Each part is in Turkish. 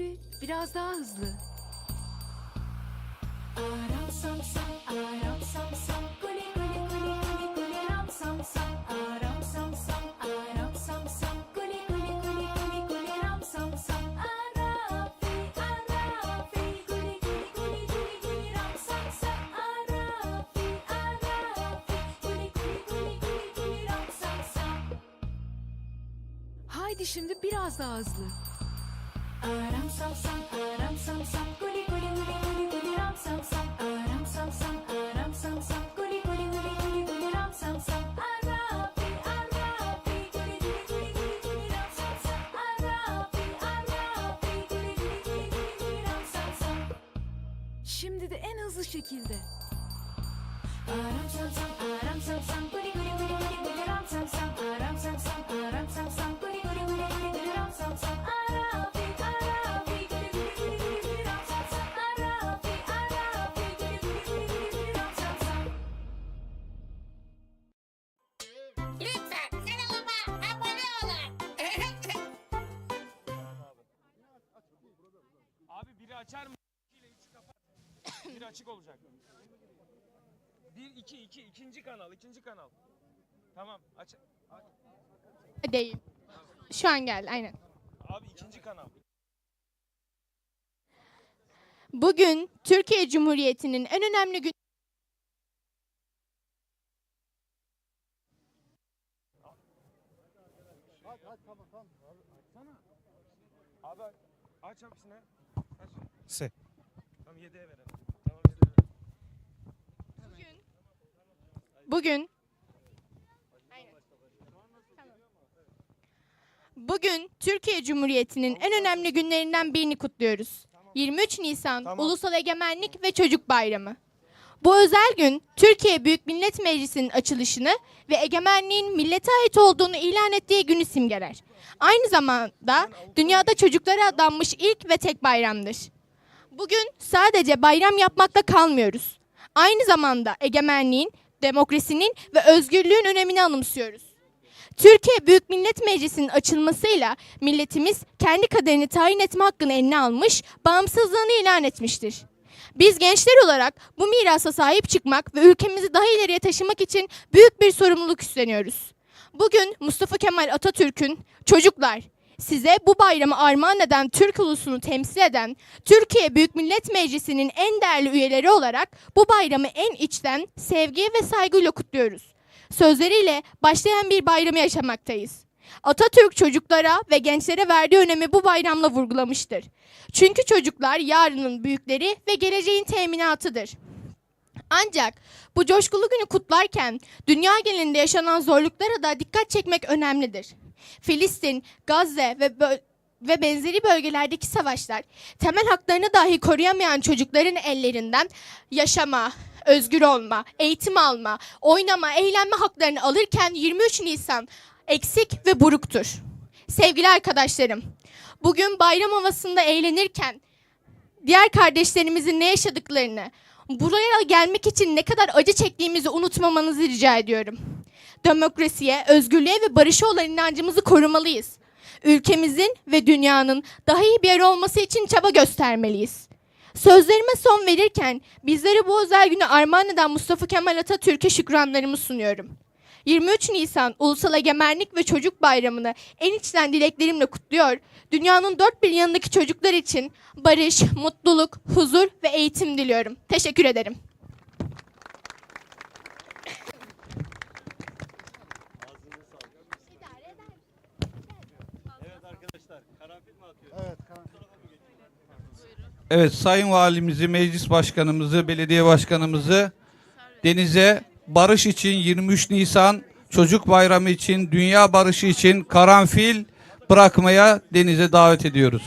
Haydi biraz daha hızlı. Aram sam sam, aram sam sam, kuli kuli kuli kuli kuli ram sam sam, aram sam sam, aram sam sam, kuli kuli kuli kuli kuli ram sam sam, arafi arafi, kuli kuli kuli kuli kuli ram sam sam, arafi arafi, kuli kuli kuli kuli kuli ram sam sam. Haydi şimdi biraz daha hızlı. Sam sam, aram sam sam, kuli kuli kuli kuli kuli ram sam sam, aram sam sam, aram sam sam, kuli kuli kuli kuli kuli ram sam sam, arafi arafi, kuli kuli kuli kuli kuli ram sam sam, arafi arafi, kuli kuli kuli kuli kuli ram sam sam. Şimdi de en hızlı şekilde. Aram sam sam, aram sam sam, kuli kuli kuli kuli kuli ram sam sam, aram sam sam, aram sam sam, kuli kuli kuli kuli kuli ram sam sam, arafi arafi, Abi biri açar mı? ile üçü kapat. Biri açık olacak. Bir, iki, iki, ikinci kanal, ikinci kanal. Tamam, aç. Değil. Şu an geldi aynen. Abi ikinci kanal. Bugün Türkiye Cumhuriyeti'nin en önemli gün Abi aç hepsini. Aç. Se. Tamam yedeğe verelim. Tamam verelim. bugün Bugün Türkiye Cumhuriyeti'nin en önemli günlerinden birini kutluyoruz. 23 Nisan Tamam. Ulusal Egemenlik ve Çocuk Bayramı. Bu özel gün Türkiye Büyük Millet Meclisi'nin açılışını ve egemenliğin millete ait olduğunu ilan ettiği günü simgeler. Aynı zamanda dünyada çocuklara adanmış ilk ve tek bayramdır. Bugün sadece bayram yapmakla kalmıyoruz. Aynı zamanda egemenliğin, demokrasinin ve özgürlüğün önemini anımsıyoruz. Türkiye Büyük Millet Meclisi'nin açılmasıyla milletimiz kendi kaderini tayin etme hakkını eline almış, bağımsızlığını ilan etmiştir. Biz gençler olarak bu mirasa sahip çıkmak ve ülkemizi daha ileriye taşımak için büyük bir sorumluluk üstleniyoruz. Bugün Mustafa Kemal Atatürk'ün çocuklar size bu bayramı armağan eden Türk ulusunu temsil eden Türkiye Büyük Millet Meclisi'nin en değerli üyeleri olarak bu bayramı en içten sevgi ve saygıyla kutluyoruz. Sözleriyle başlayan bir bayramı yaşamaktayız. Atatürk çocuklara ve gençlere verdiği önemi bu bayramla vurgulamıştır. Çünkü çocuklar yarının büyükleri ve geleceğin teminatıdır. Ancak bu coşkulu günü kutlarken dünya genelinde yaşanan zorluklara da dikkat çekmek önemlidir. Filistin, Gazze ve bö- ve benzeri bölgelerdeki savaşlar temel haklarını dahi koruyamayan çocukların ellerinden yaşama, özgür olma, eğitim alma, oynama, eğlenme haklarını alırken 23 Nisan eksik ve buruktur. Sevgili arkadaşlarım, bugün bayram havasında eğlenirken diğer kardeşlerimizin ne yaşadıklarını, buraya gelmek için ne kadar acı çektiğimizi unutmamanızı rica ediyorum. Demokrasiye, özgürlüğe ve barışa olan inancımızı korumalıyız. Ülkemizin ve dünyanın daha iyi bir yer olması için çaba göstermeliyiz. Sözlerime son verirken bizlere bu özel günü armağan eden Mustafa Kemal Atatürk'e şükranlarımı sunuyorum. 23 Nisan Ulusal Egemenlik ve Çocuk Bayramı'nı en içten dileklerimle kutluyor. Dünyanın dört bir yanındaki çocuklar için barış, mutluluk, huzur ve eğitim diliyorum. Teşekkür ederim. Evet Sayın Valimizi, Meclis Başkanımızı, Belediye Başkanımızı denize barış için 23 Nisan Çocuk Bayramı için, Dünya Barışı için karanfil bırakmaya denize davet ediyoruz.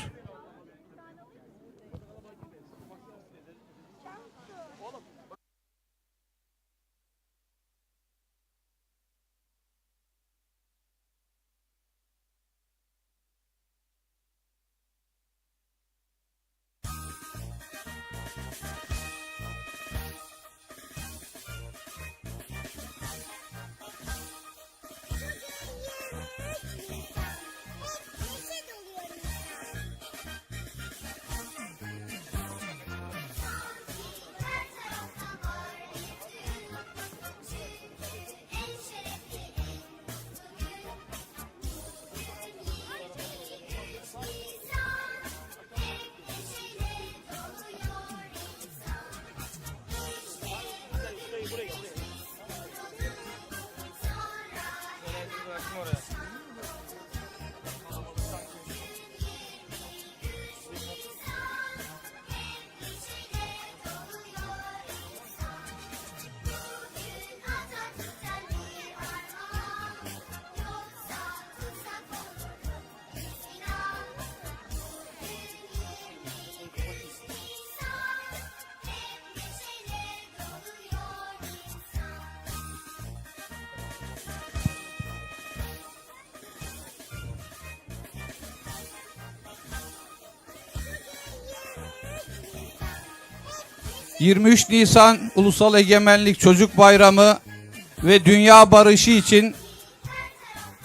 23 Nisan Ulusal Egemenlik Çocuk Bayramı ve Dünya Barışı için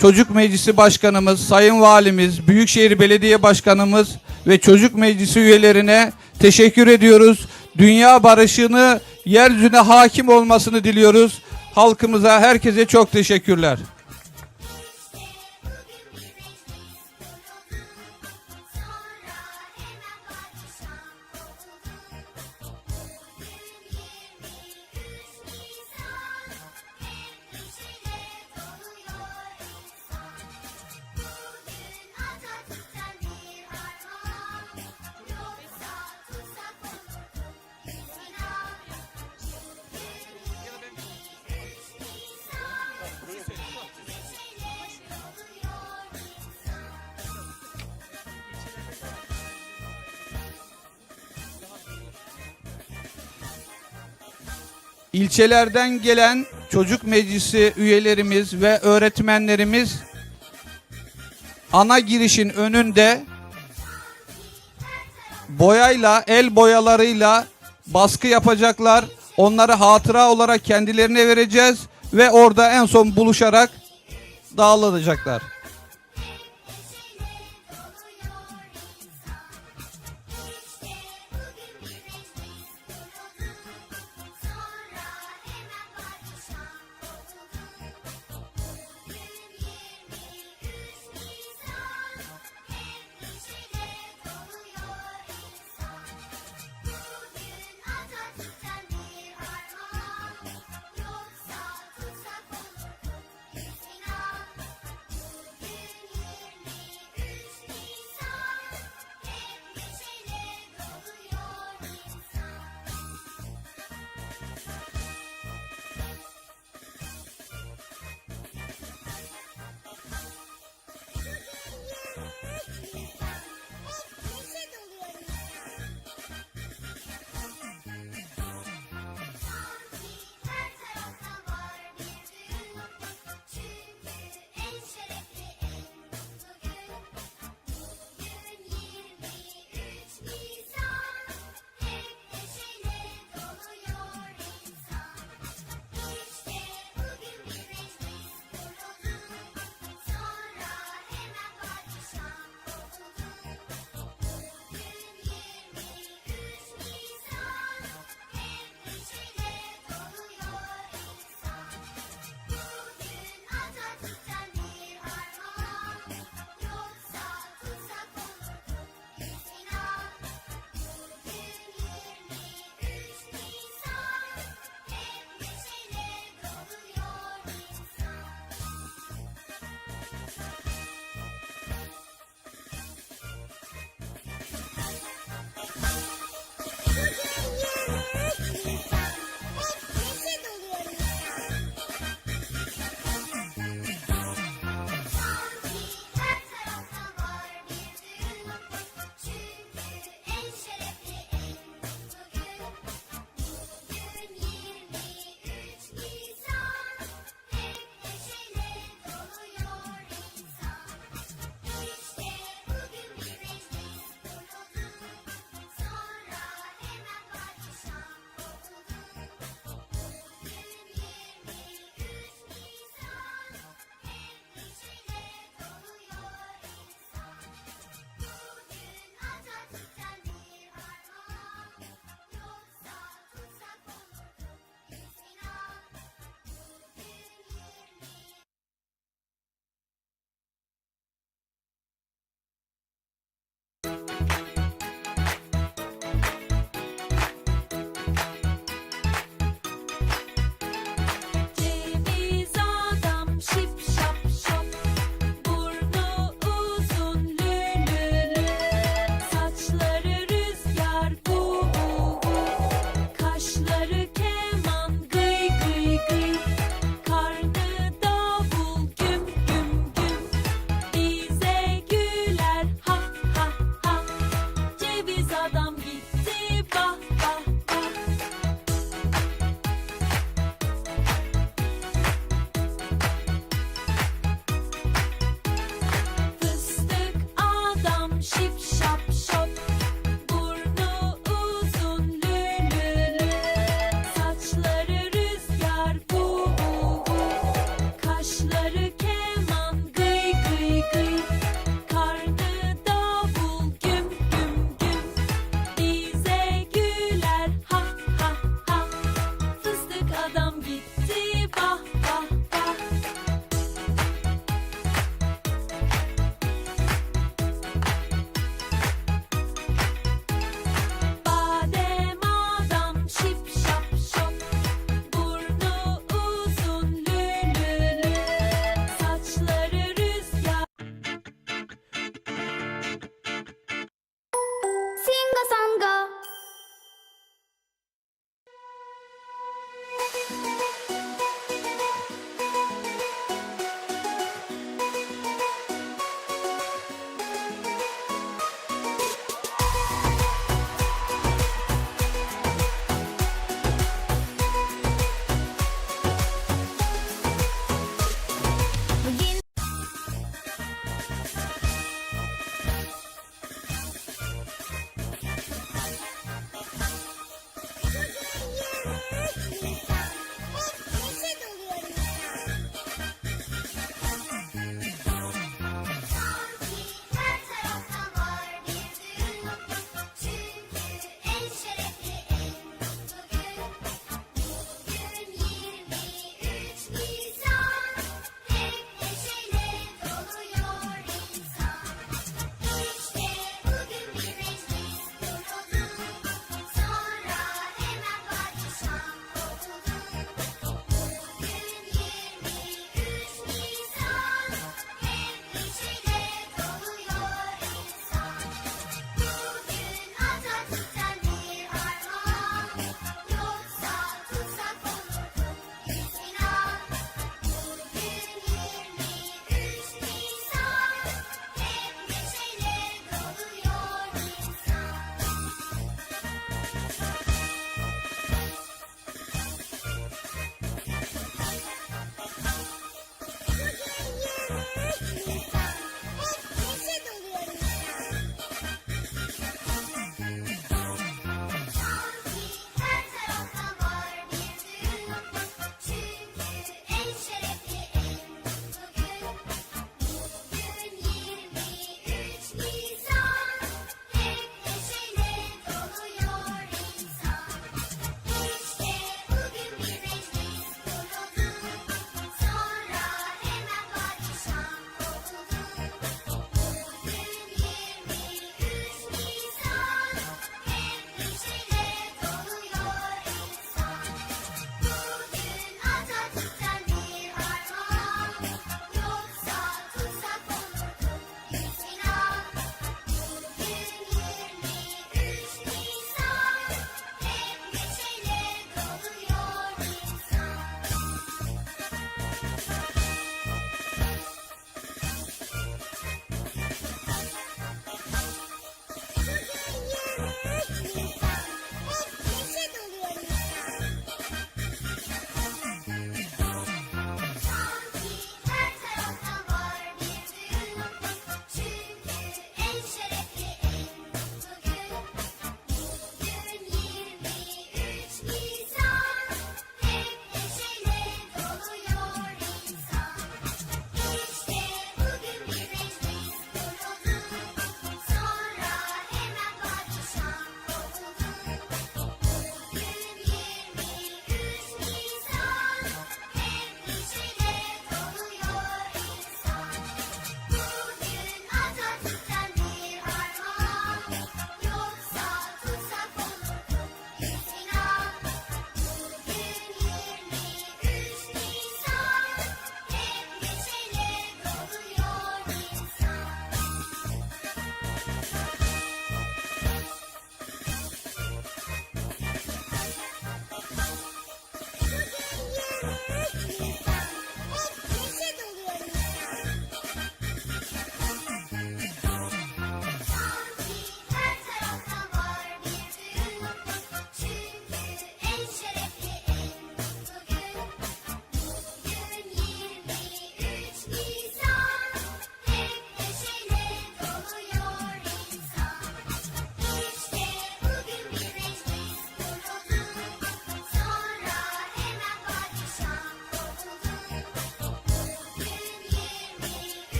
Çocuk Meclisi Başkanımız, Sayın Valimiz, Büyükşehir Belediye Başkanımız ve Çocuk Meclisi üyelerine teşekkür ediyoruz. Dünya barışını yeryüzüne hakim olmasını diliyoruz. Halkımıza, herkese çok teşekkürler. İlçelerden gelen çocuk meclisi üyelerimiz ve öğretmenlerimiz ana girişin önünde boyayla, el boyalarıyla baskı yapacaklar. Onları hatıra olarak kendilerine vereceğiz ve orada en son buluşarak dağılacaklar.